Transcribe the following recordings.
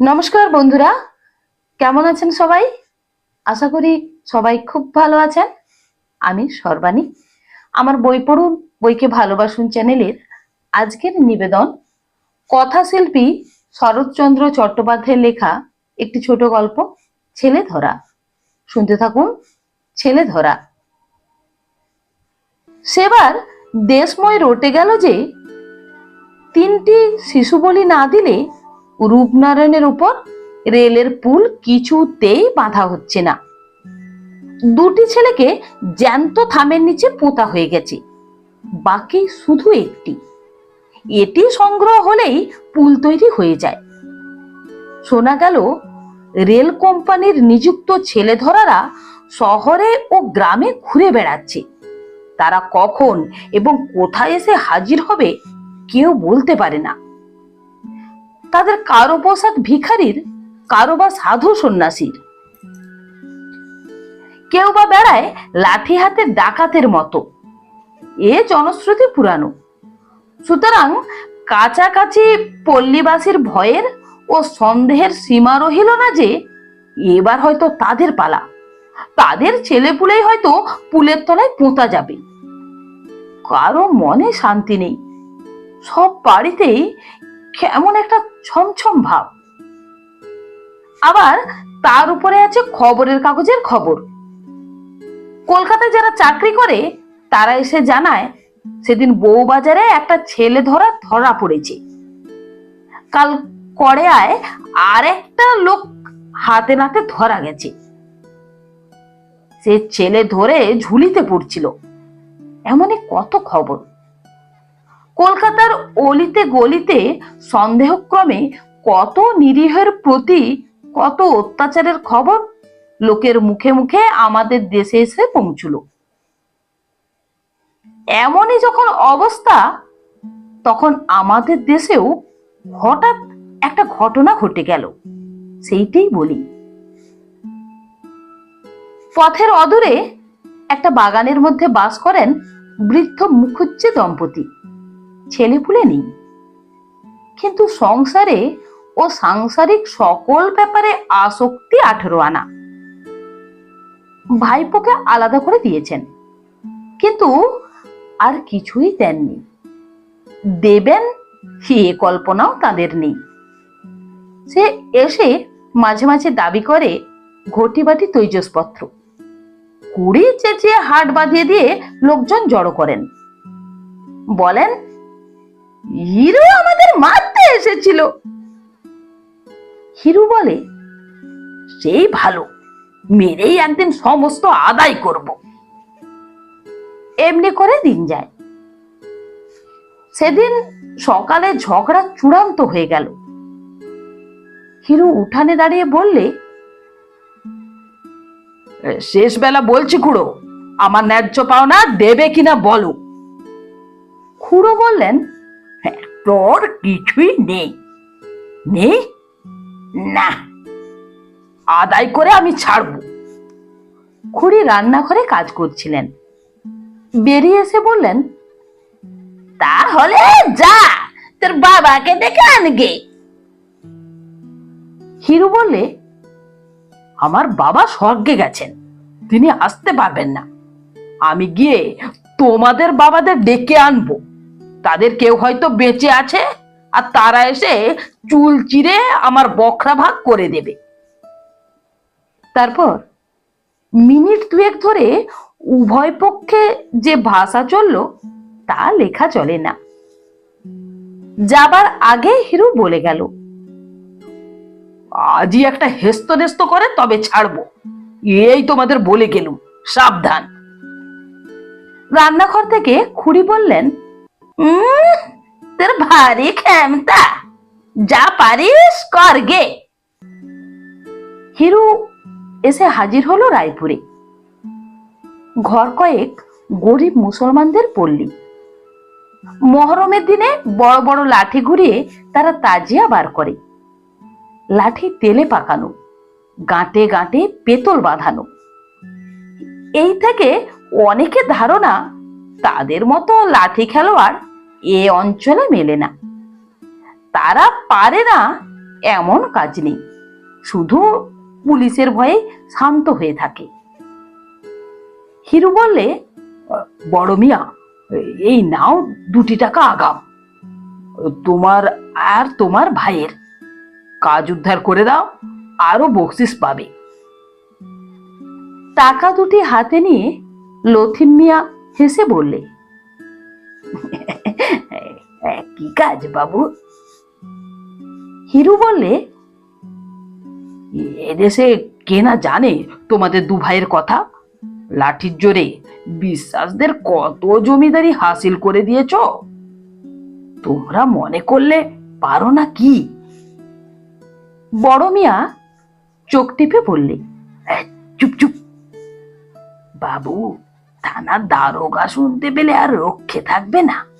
নমস্কার বন্ধুরা, কেমন আছেন সবাই? আশা করি সবাই খুব ভালো আছেন। আমি সর্বাণী। আমার বই পড়ুন, বইকে ভালোবাসুন চ্যানেলের আজকের নিবেদন, কথাশিল্পী শরৎচন্দ্র চট্টোপাধ্যায়ের লেখা একটি ছোট গল্প, ছেলে ধরা। শুনতে থাকুন, ছেলে ধরা। সেবার দেশময় রটে গেল যে, তিনটি শিশু বলি না দিলে রূপনারায়ণের উপর রেলের পুল কিছুতেই বাঁধা হচ্ছে না। দুটি ছেলেকে জ্যান্ত থামের নিচে পোতা হয়ে গেছে। বাকি শুধু একটি। এটি সংগ্রহ হলেই পুল তৈরি হয়ে যায়। শোনা গেল, রেল কোম্পানির নিযুক্ত ছেলে ধরারা শহরে ও গ্রামে ঘুরে বেড়াচ্ছে। তারা কখন এবং কোথায় এসে হাজির হবে কেউ বলতে পারে না। তাদের কারও পোশাক ভিখারির, কারও বা সাধু সন্ন্যাসীর। কেউ বা বেড়ায় লাঠি হাতে ডাকাতের মতো। এ জনশ্রুতি পুরানো। সুতরাং কাছাকাছি পল্লীবাসীর ভয়ের ও সন্দেহের সীমা রহিল না যে, এবার হয়তো তাদের পালা। তাদের ছেলেপুলেই হয়তো পুলের তলায় পোঁতা যাবে। কারও মনে শান্তি নেই। সব বাড়িতেই কেমন একটা ছমছম ভাব। আবার তার উপরে আছে খবরের কাগজের খবর। কলকাতায় যারা চাকরি করে, তারা এসে জানায়, সেদিন বউবাজারে একটা ছেলে ধরা ধরা পড়েছে। কাল কড়েয়ায় আর একটা লোক হাতে নাতে ধরা গেছে। সে ছেলে ধরে ঝুলিতে পড়ছিল। এমনই কত খবর। কলকাতার অলিতে গলিতে সন্দেহক্রমে কত নিরীহের প্রতি কত অত্যাচারের খবর? লোকের মুখে মুখে আমাদের দেশে এসে পৌঁছলো। এমনই যখন অবস্থা, তখন আমাদের দেশেও হঠাৎ একটা ঘটনা ঘটে গেল। সেইটাই বলি। পথের অদূরে একটা বাগানের মধ্যে বাস করেন বৃদ্ধ মুখুজ্জে দম্পতি। ছেলেপুলে নেই। কিন্তু সংসারে ও সাংসারিক সকল ব্যাপারে আসক্তি আঠেরো আনা। ভাইপোকে আলাদা করে দিয়েছেন। কিন্তু আর কিছুই দেননি। দেবেন সে কল্পনাও তাদের নেই। সে এসে মাঝে মাঝে দাবি করে ঘটি বাটি তৈজসপত্র। কুড়ি চেঁচিয়ে হাট বাঁধিয়ে দিয়ে লোকজন জড়ো করেন। বলেন হিরো আমাদের মারতে এসেছিল। হিরু বলে সেই ভালো মেরেই একদিন সমস্ত আদায় করব। এমনি করে দিন যায়। সেদিন সকালে ঝগড়া চূড়ান্ত হয়ে গেল। হিরু উঠানে দাঁড়িয়ে বললে শেষ বেলা বলছি খুড়ো আমার ন্যায্য পাওনা দেবে কিনা বলো? খুড়ো বললেন "হ্যাঁ, তোর কিছুই নেই। নেই না। আদায় করে আমি ছাড়বো। খুড়ি রান্নাঘরে কাজ করছিলেন। বেরিয়ে এসে বললেন, তাহলে যা, তোর বাবাকে ডেকে আনগে। হিরু বললে, আমার বাবা স্বর্গে গেছেন, তিনি আসতে পারবেন না। আমি গিয়ে তোমাদের বাবাদের ডেকে আনব। তাদের কেউ হয়তো বেঁচে আছে আর তারা এসে চুল চিরে আমার বখরা ভাগ করে দেবে। তারপর মিনিট দুয়েক ধরে উভয় পক্ষে যে ভাষা চলল তা লেখা চলে না। যাবার আগে হিরু বলে গেল আজই একটা হেস্ত নেস্ত করে তবে ছাড়বো। এই তোমাদের বলে গেলুম সাবধান। রান্নাঘর থেকে খুড়ি বললেন "উম, তোর ভারী ক্ষমতা। যা পারিস, কর গে। হিরু এসে হাজির হলো রায়পুরে। ঘর কয়েক গরিব মুসলমানদের পল্লী। মহরমের দিনে বড় বড় লাঠি ঘুরিয়ে তারা তাজিয়া বার করে। লাঠি তেলে পাকানো, গাঁটে গাঁটে পেতল বাঁধানো। এই থেকে অনেকে ধারণা, তাদের মতো লাঠি খেলোয়াড় এ অঞ্চলে মেলে না। তারা পারে না এমন কাজ নেই। শুধু পুলিশের ভয়ে শান্ত হয়ে থাকে। হিরু বললে, বড় মিয়া, এই নাও দুটি টাকা আগাম। তোমার আর তোমার ভাইয়ের কাজ উদ্ধার করে দাও, আরও বকশিস পাবে। টাকা দুটি হাতে নিয়ে লথিম মিয়া হেসে বললে কি কাজ বাবু। হিরু বললে এদেশে কে না জানে তোমাদের দু ভাইয়ের কথা? লাঠির জোরে বিশ্বাসদের কত জমিদারি হাসিল করে দিয়েছ? তোমরা মনে করলে পারো না কি? বড় মিয়া চোখ টিপে বললে "এই, চুপ চুপ। বাবু থানার দারোগা শুনতে পেলে আর রক্ষে থাকবে না।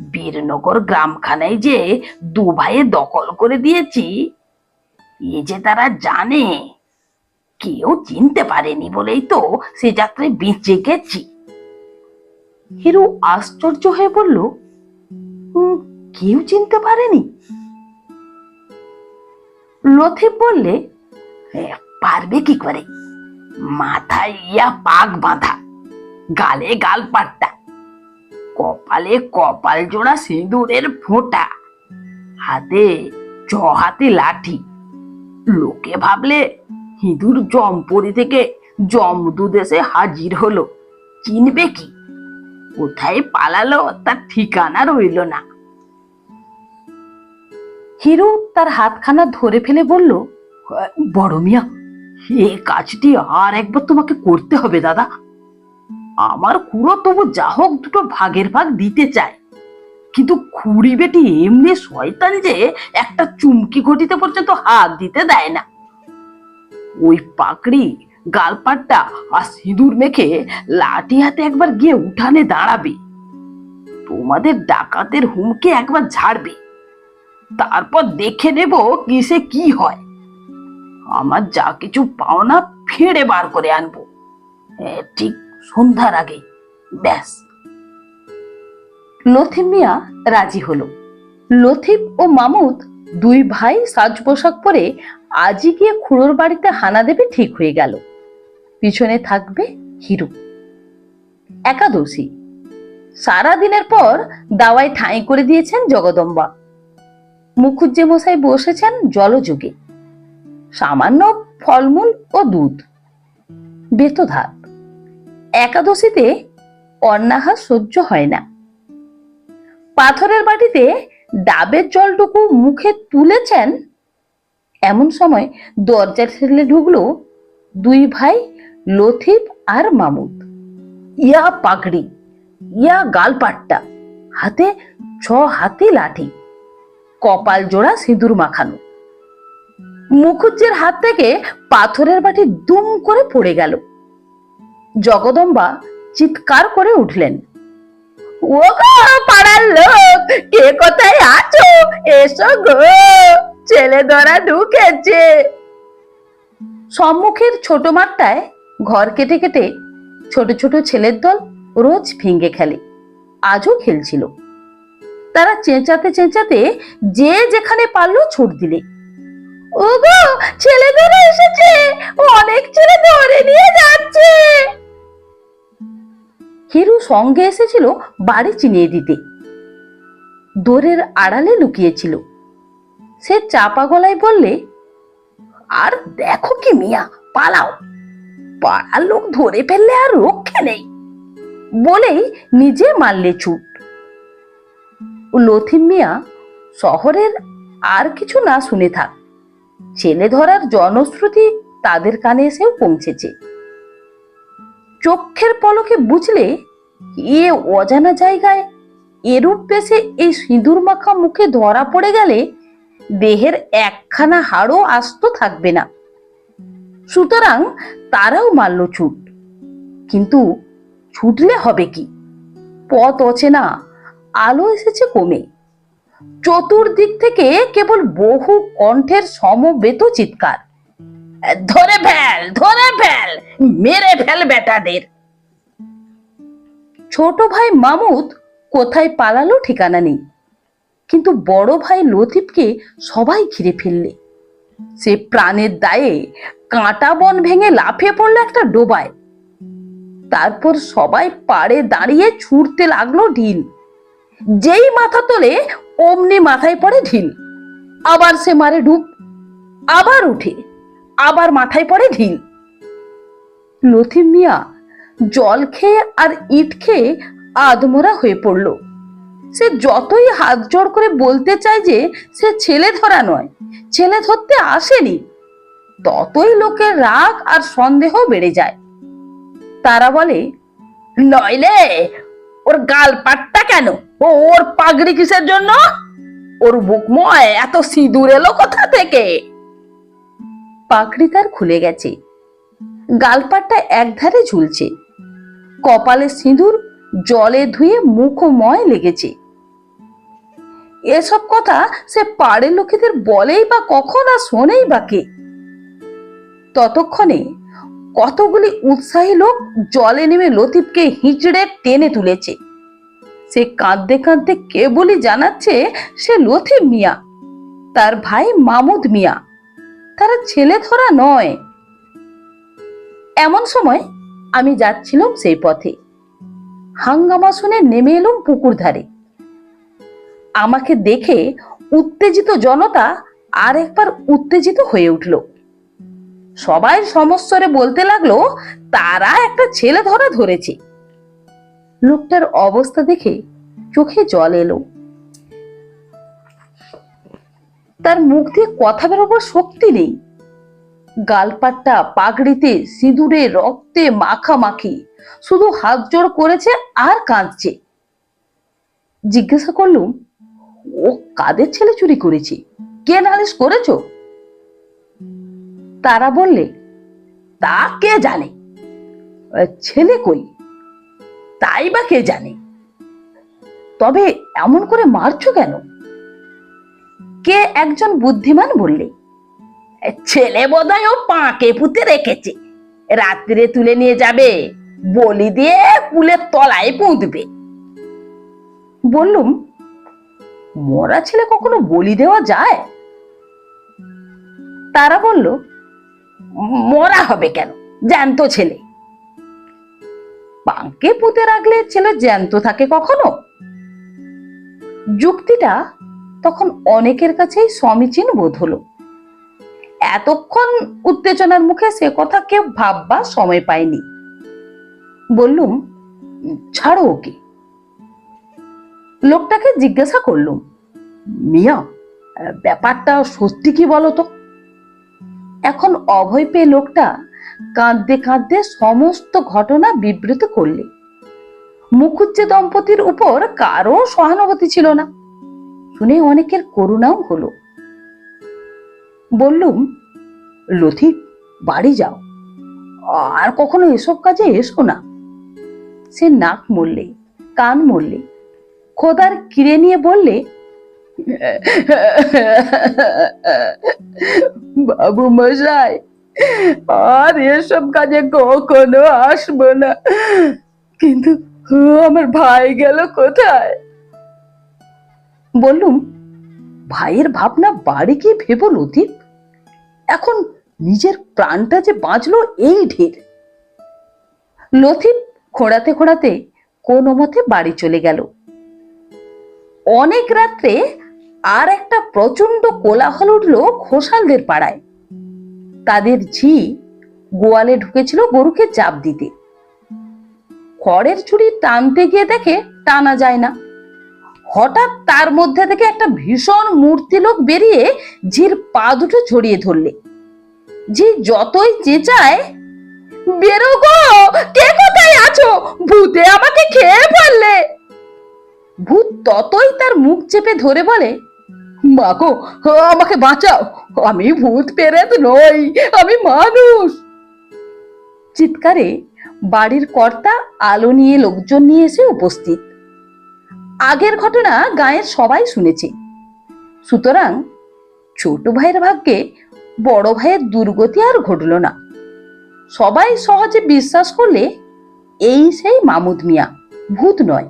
বীরনগর গ্রামখানায় যে দু ভাইয়ে দখল করে দিয়েছি এ যে তারা জানে কেউ চিনতে পারেনি বলেই তো সে যাত্রায় বেঁচে গেছি। হিরু আশ্চর্য হয়ে বলল "উম, কেউ চিনতে পারেনি? লথিপ বললে "এ, পারবে কি করে? মাথায় ইয়া পাক বাঁধা গালে গাল পাট্টা কপালে কপাল জোড়া সিঁদুরের ফোঁটা হাতে চ হাতে লাঠি। লোকে ভাবলে হিঁদুর জমপুরি থেকে জমদুদ এসে হাজির হলো চিনবে কি? কোথায় পালালো তার ঠিকানা রইল না। হিরু তার হাতখানা ধরে ফেলে বলল বড় মিয়া এ কাজটি আর একবার তোমাকে করতে হবে দাদা। আমার খুড়ো তবু যা হোক দুটো ভাগের ভাগ দিতে চায়। কিন্তু খুড়ি বেটি এমনি শয়তান যে একটা চুমকি ঘটিতে পর্যন্ত হাত দিতে দেয় না। ওই পাকড়ি, গালপাট্টা আর সিঁদুর মেখে লাঠি হাতে একবার গিয়ে উঠানে দাঁড়াবে। তোমাদের ডাকাতের হুমকে একবার ঝাড়বে। তারপর দেখে নেব কিসে কি হয়। আমার যা কিছু পাওনা ফেড়ে বার করে আনব। ঠিক সন্ধ্যার আগে। ব্যাস। লথিম মিয়া রাজি হলো। লথিম ও মামুদ দুই ভাই সাজ পোশাক পরে আজই গিয়ে খুড়োর বাড়িতে হানা দেবে ঠিক হয়ে গেল। পিছনে থাকবে হিরু। একাদশী। সারা দিনের পর দাওয়ায় ঠাঁই করে দিয়েছেন জগদম্বা। মুখুজ্জে মশাই বসেছেন জলযোগে। সামান্য ফলমূল ও দুধ। বেতধাত। একাদশীতে অন্নাহার সহ্য হয় না। পাথরের বাটিতে ডাবের জলটুকু মুখে তুলেছেন, এমন সময় দরজার ঠেলে ঢুকলো দুই ভাই লথিফ আর মামুদ। ইয়া পাগড়ি, ইয়া গালপাট্টা, হাতে ছ হাতি লাঠি, কপাল জোড়া সিঁদুর মাখানো। মুখুজ্জের হাত থেকে পাথরের বাটি দুম করে পড়ে গেল। জগদম্বা চিৎকার করে উঠলেন। ও গো পাড়ার লোক কে কোথায় আছো? এসো গো, ছেলে ধরা ঢুকেছে। সম্মুখের ছোট মাঠটায় ঘর কেটে কেটে ছোট ছোট ছেলের দল রোজ ভেঙে খেলে, আজও খেলছিল। তারা চেঁচাতে চেঁচাতে যে যেখানে পারল ছুট দিলে, ওগো, ছেলে ধরে এসেছে সঙ্গে এসেছিল বাড়ি চিনিয়ে দিতে। দোরের আড়ালে লুকিয়েছিল। সে চাপা গলায় বললে, আর দেখো কি মিয়া, পালাও। পাড়ার লোক ধরে ফেললে আর রক্ষে নেই। বলেই নিজে মারলে ছুট লথিম মিয়া, শহরের আর কিছু না শুনে থাক। ছেলে ধরার জনশ্রুতি তাদের কানে এসেও পৌঁছেছে। চোখের পলকে বুঝলে এ অজানা জায়গায় এরূপ বেশে এই সিঁদুর মাখা মুখে ধরা পড়ে গেলে দেহের একখানা হাড়ও আস্ত থাকবে না। সুতরাং তারাও মারল ছুট কিন্তু ছুটলে হবে কি? পথ অচেনা, আলো এসেছে কমে। চতুর্দিক থেকে কেবল বহু কণ্ঠের সমবেত চিৎকার। ধরে ফেল ধরে ফেল, মেরে ফেল বেটাদের। ছোট ভাই মামুদ কোথায় পালালো ঠিকানা নেই। কিন্তু বড় ভাই লতিফকে সবাই ঘিরে ফেললে। সে প্রাণের দায়ে কাঁটা বন ভেঙে লাফিয়ে পড়ল একটা ডোবায়। তারপর সবাই পাড়ে দাঁড়িয়ে ছুটতে লাগল ঢিল। যেই মাথা তোলে অমনি মাথায় পড়ে ঢিল। আবার সে মারে ডুব, আবার উঠে, আবার মাথায় পড়ে ঢিল। লথিম মিয়া জল খেয়ে আর ইট খেয়ে আদমরা হয়ে পড়ল। সে যতই হাত জোড় করে বলতে চায় যে সে ছেলে ধরা নয়, ছেলে ধরতে আসেনি, ততই লোকের রাগ আর সন্দেহ বেড়ে যায়। তারা বলে নইলে ওর গাল পাটটা কেন? ও ওর পাগড়ি কিসের জন্য? ওর বুকময় এত সিঁদুর এলো কোথা থেকে? পাগড়ি তার খুলে গেছে। গালপাটটা একধারে ঝুলছে। কপালে সিঁদুর, জলে ধুয়ে মুখময় লেগেছে। এসব কথা সে পাড়ের লোকেদের বলেই বা কখন আর শোনেই বা কে? ততক্ষণে কতগুলি উৎসাহী লোক জলে নেমে লতিফকে হিঁচড়ে টেনে তুলেছে। সে কাঁদতে কাঁদতে কেবলই জানাচ্ছে সে লতিফ মিয়া, তার ভাই মামুদ মিয়া। তারা ছেলে ধরা নয়। এমন সময় আমি যাচ্ছিলাম সেই পথে। হাঙ্গামা শুনে নেমে এলুম পুকুর ধারে। আমাকে দেখে উত্তেজিত জনতা আর একবার উত্তেজিত হয়ে উঠল। সবাই সমস্বরে বলতে লাগল, তারা একটা ছেলে ধরা ধরেছে। লোকটার অবস্থা দেখে চোখে জল এলো। তার মুখ দিয়ে কথা বেরোবার শক্তি নেই। গালপাট্টা, পাগড়িতে, সিঁদুরে, রক্তে মাখামাখি। শুধু হাত জোড় করেছে আর কাঁদছে। জিজ্ঞাসা করলুম, ও কাদের ছেলে চুরি করেছে? কে নালিশ করেছ? তারা বললে, তা কে জানে? ছেলে কই? তাই বা কে জানে? তবে এমন করে মারছো কেন? কে একজন বুদ্ধিমান বললে? ছেলে বোধহয় ও পাঁকে পুঁতে রেখেছে। রাত্রে তুলে নিয়ে যাবে, বলি দিয়ে কুলের তলায় পুঁতবে। বললুম, মরা ছেলে কখনো বলি দেওয়া যায়? তারা বলল, মরা হবে কেন, জ্যান্ত ছেলে? পাঁকে পুঁতে রাখলে ছেলে জ্যান্ত থাকে কখনো? যুক্তিটা তখন অনেকের কাছেই সমীচীন বোধ হলো। এতক্ষণ উত্তেজনার মুখে সে কথা কেউ ভাববার সময় পায়নি। বললুম, ছাড়ো ওকে। লোকটাকে জিজ্ঞাসা করলুম, মিয়া, ব্যাপারটা সত্যি কি বলো তো? এখন অভয় পেয়ে লোকটা কাঁদতে কাঁদতে সমস্ত ঘটনা বিবৃত করলে। মুখুজ্জে দম্পতির উপর কারও সহানুভূতি ছিল না। শুনে অনেকের করুণাও হলো। বললুম লথিফ বাড়ি যাও। আর কখনো এসব কাজে এসো না। সে নাক মরলে কান মরলে খোদার কিরে নিয়ে বললে, বাবু মশাই, আর এসব কাজে কখনো আসব না। কিন্তু আমার ভাই গেল কোথায়? বললুম, ভাইয়ের ভাবনা বাড়ি গিয়ে ভেবো লতিফ এখন নিজের প্রাণটা যে বাঁচলো এই ঢের। লতিফ খোঁড়াতে খোঁড়াতে কোনো মতে বাড়ি চলে গেল। অনেক রাত্রে আর একটা প্রচণ্ড কোলাহল উঠল ঘোষালদের পাড়ায়। তাদের ঝি গোয়ালে ঢুকেছিল গরুকে চাপ দিতে। খড়ের ছুরি টানতে গিয়ে দেখে টানা যায় না। হঠাৎ তার মধ্যে থেকে একটা ভীষণ মূর্তি লোক বেরিয়ে ঝির পা দুটো ছড়িয়ে ধরলে। ঝি যতই চেঁচায়, বেরো গো, কে কোথায় আছো? ভূতে আমাকে খেয়ে ফেললে। ভূত ততই তার মুখ চেপে ধরে বলে মাগো আমাকে বাঁচাও, আমি ভূত পেরেত নই, আমি মানুষ। চিৎকারে বাড়ির কর্তা আলো নিয়ে লোকজন নিয়ে এসে উপস্থিত। আগের ঘটনা গায়ের সবাই শুনেছে। সুতরাং ছোট ভাইয়ের ভাগ্যে বড় ভাইয়ের দুর্গতি আর ঘটল না। সবাই সহজে বিশ্বাস করলে এই সেই মামুদ মিয়া ভূত নয়।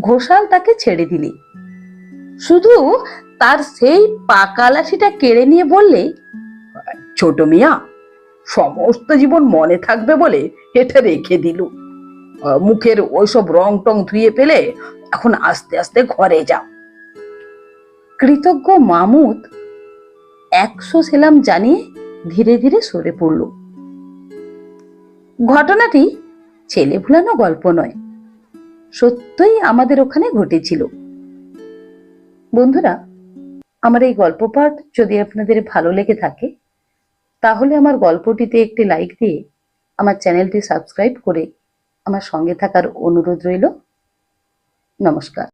ঘোষাল তাকে ছেড়ে দিলে। শুধু তার সেই পাকা লাঠিটা কেড়ে নিয়ে বললে ছোট মিয়া সমস্ত জীবন মনে থাকবে বলে এটা রেখে দিল আহ, মুখের ওইসব রং টং ধুয়ে ফেলে এখন আস্তে আস্তে ঘরে যাও। কৃতজ্ঞ মামুদ একশো সেলাম জানিয়ে ধীরে ধীরে সরে পড়ল। ঘটনাটি ছেলে ভুলানো গল্প নয়, সত্যই আমাদের ওখানে ঘটেছিল। বন্ধুরা, আমার এই গল্প পাঠ যদি আপনাদের ভালো লেগে থাকে, তাহলে আমার গল্পটিতে একটি লাইক দিয়ে আমার চ্যানেলটি সাবস্ক্রাইব করে আমার সঙ্গে থাকার অনুরোধ রইল। নমস্কার।